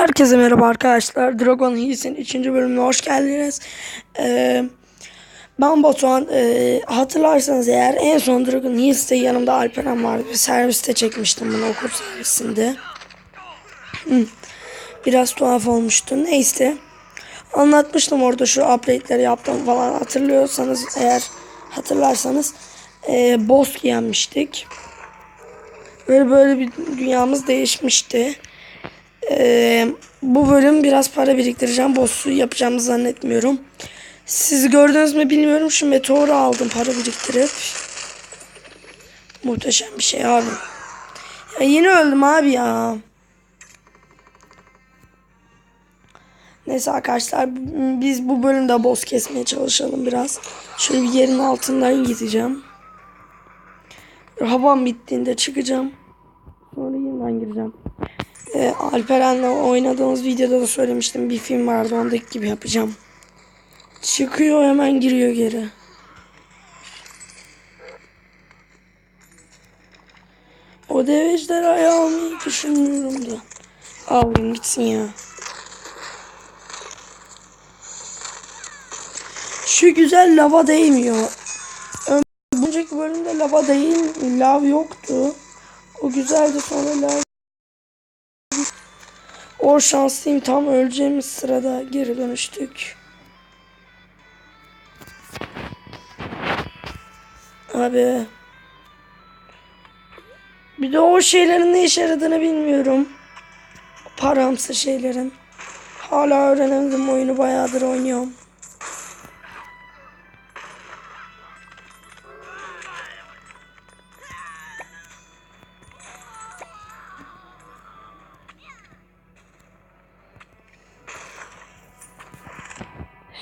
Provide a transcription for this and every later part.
Herkese merhaba arkadaşlar. Dragon Hills'in 3. bölümüne hoş geldiniz. Ee, ben Batuhan. Ee, hatırlarsanız eğer en son Dragon Hills'te yanımda Alperen vardı. Bir serviste çekmiştim bunu okul servisinde. Biraz tuhaf olmuştu. Neyse. Anlatmıştım orada şu update'leri yaptım falan hatırlıyorsanız eğer hatırlarsanız ee, boss yenmiştik. Böyle böyle bir dünyamız değişmişti. Ee, bu bölüm biraz para biriktireceğim. Boss'u yapacağımı zannetmiyorum. Siz gördünüz mü bilmiyorum. Şu meteoru aldım para biriktirip. Muhteşem bir şey abi. Ya yeni öldüm abi ya. Neyse arkadaşlar biz bu bölümde boss kesmeye çalışalım biraz. Şöyle bir yerin altından gideceğim. Havam bittiğinde çıkacağım. Sonra yeniden gireceğim. Ee, Alperen'le oynadığımız videoda da söylemiştim. Bir film vardı ondaki gibi yapacağım. Çıkıyor hemen giriyor geri. O dev ejderhayı düşünmüyorum da. Alayım gitsin ya. Şu güzel lava değmiyor. Ön- Önceki bölümde lava değil, lav yoktu. O güzeldi sonra lav o şanslıyım tam öleceğimiz sırada geri dönüştük. Abi. Bir de o şeylerin ne işe yaradığını bilmiyorum. Paramsı şeylerin. Hala öğrenemedim oyunu bayağıdır oynuyorum.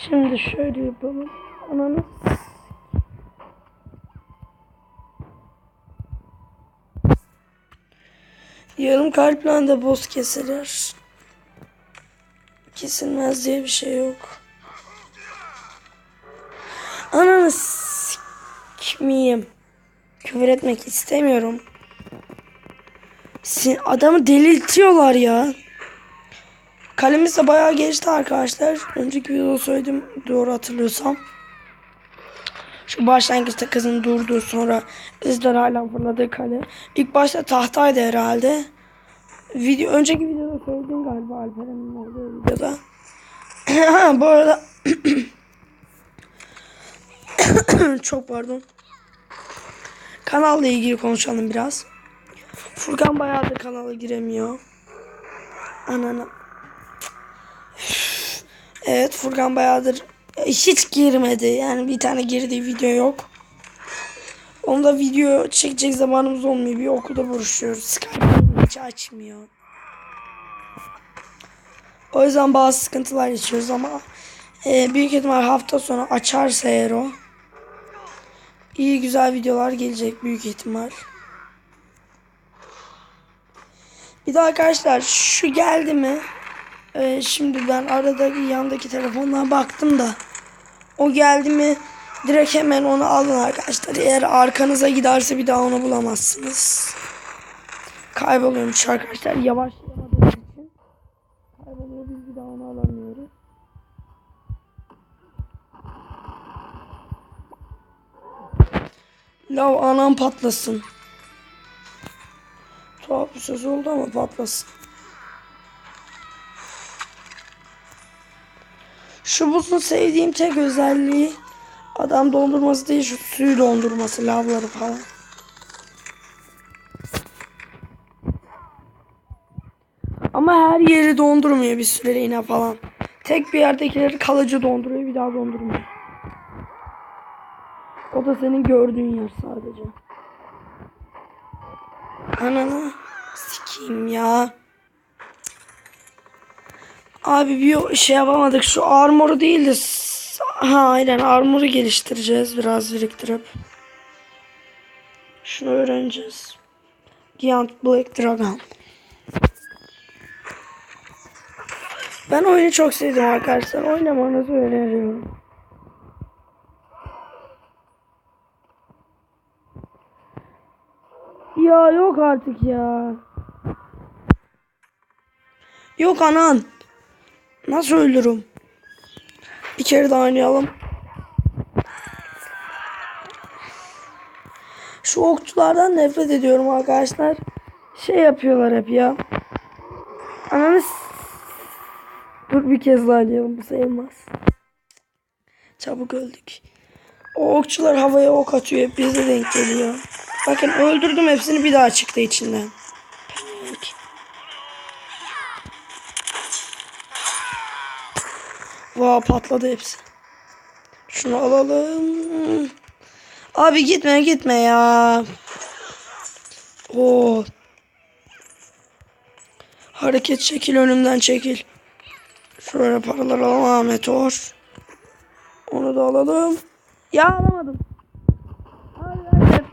Şimdi şöyle yapalım. Ananı. Yarım kalple de boz kesilir. Kesilmez diye bir şey yok. Ananı sikmeyeyim. Küfür etmek istemiyorum. Adamı delirtiyorlar ya. Kalemiz de bayağı geçti arkadaşlar. Önceki videoda söyledim doğru hatırlıyorsam. Şu başlangıçta kızın durduğu sonra hala fırladığı kale. İlk başta tahtaydı herhalde. Video, önceki videoda söyledim galiba Alperen'in olduğu videoda. Bu arada çok pardon. Kanalla ilgili konuşalım biraz. Furkan bayağıdır kanala giremiyor. Anana. Evet Furkan bayağıdır hiç girmedi. Yani bir tane girdiği video yok. Onda video çekecek zamanımız olmuyor. Bir okulda buluşuyoruz. Skype'ı hiç açmıyor. O yüzden bazı sıkıntılar yaşıyoruz ama e, büyük ihtimal hafta sonu açarsa eğer o iyi güzel videolar gelecek büyük ihtimal. Bir de arkadaşlar şu geldi mi? Ee, şimdi ben aradaki yandaki telefonlara baktım da o geldi mi direkt hemen onu alın arkadaşlar. Eğer arkanıza giderse bir daha onu bulamazsınız. Kayboluyormuş arkadaşlar yavaş yamadığımız için. Kayboluyor biz bir daha onu alamıyoruz. Lav anam patlasın. Tuhaf bir söz oldu ama patlasın. Şu sevdiğim tek özelliği adam dondurması değil şu suyu dondurması lavları falan. Ama her yeri dondurmuyor bir süreliğine falan. Tek bir yerdekileri kalıcı donduruyor bir daha dondurmuyor. O da senin gördüğün yer sadece. Ananı sikeyim ya. Abi bir şey yapamadık. Şu armoru değil de ha aynen armoru geliştireceğiz biraz biriktirip. Şunu öğreneceğiz. Giant Black Dragon. Ben oyunu çok sevdim arkadaşlar. Oynamanızı öneriyorum. Ya yok artık ya. Yok anan. Nasıl öldürürüm? Bir kere daha oynayalım. Şu okçulardan nefret ediyorum arkadaşlar. Şey yapıyorlar hep ya. Ananı Dur bir kez daha oynayalım bu sayılmaz. Çabuk öldük. O okçular havaya ok atıyor hep bize denk geliyor. Bakın öldürdüm hepsini bir daha çıktı içinden. Vaa patladı hepsi. Şunu alalım. Abi gitme gitme ya. Oo. Hareket çekil önümden çekil. Şöyle paralar alalım meteor. Onu da alalım. Ya alamadım. Hayır, hayır.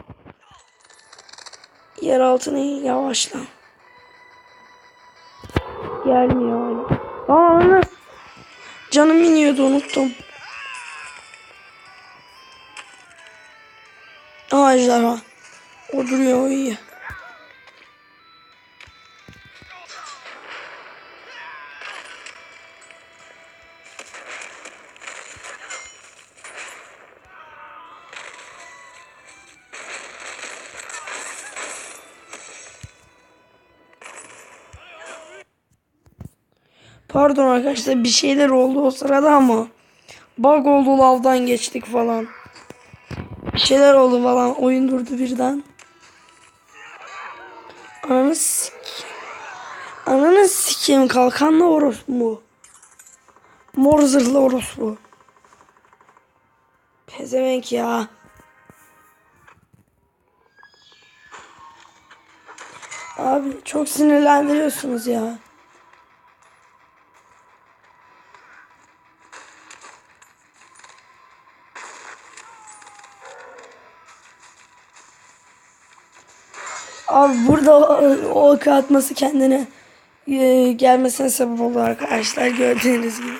Yer altına in, yavaşla. Gelmiyor hala. Aa ana. Canım iniyordu unuttum. Aa ejderha. O duruyor iyi. Pardon arkadaşlar bir şeyler oldu o sırada ama bug oldu lavdan geçtik falan. Bir şeyler oldu falan oyun durdu birden. Ananı sik. Ananı sikeyim kalkanlı orospu. Mor zırhlı orospu. Pezevenk ya. Abi çok sinirlendiriyorsunuz ya. Burada o, o atması kendine e, gelmesine sebep oldu arkadaşlar gördüğünüz gibi.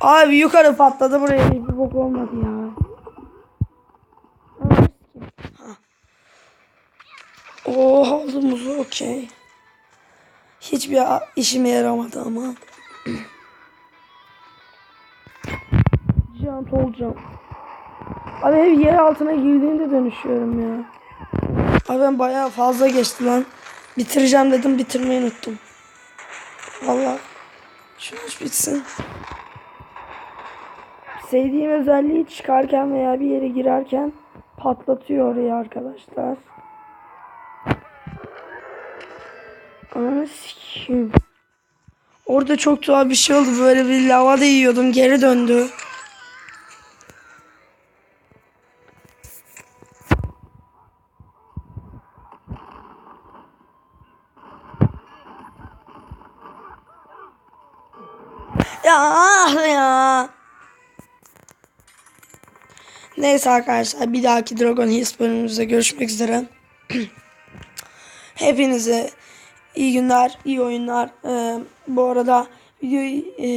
Abi yukarı patladı buraya hiçbir bok olmadı ya. Oldu muzu okey. Hiçbir işime yaramadı ama. Jant olacağım. Abi hep yer altına girdiğinde dönüşüyorum ya. Abi ben bayağı fazla geçti lan. Bitireceğim dedim bitirmeyi unuttum. Valla. Şunu bitsin. Sevdiğim özelliği çıkarken veya bir yere girerken patlatıyor orayı arkadaşlar. Ananı sikeyim. Orada çok tuhaf bir şey oldu. Böyle bir lavada yiyordum. Geri döndü. Neyse arkadaşlar bir dahaki Dragon Hills bölümümüzde görüşmek üzere. Hepinize iyi günler, iyi oyunlar. Ee, bu arada videoyu, e,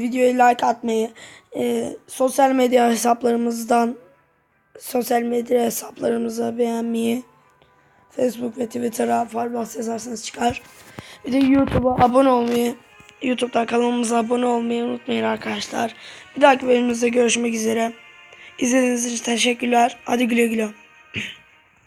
videoya like atmayı, e, sosyal medya hesaplarımızdan sosyal medya hesaplarımıza beğenmeyi, Facebook ve Twitter'a Farbas yazarsanız çıkar. Bir de YouTube'a abone olmayı, YouTube'dan kanalımıza abone olmayı unutmayın arkadaşlar. Bir dahaki bölümümüzde görüşmek üzere. İzlediğiniz için teşekkürler. Hadi güle güle.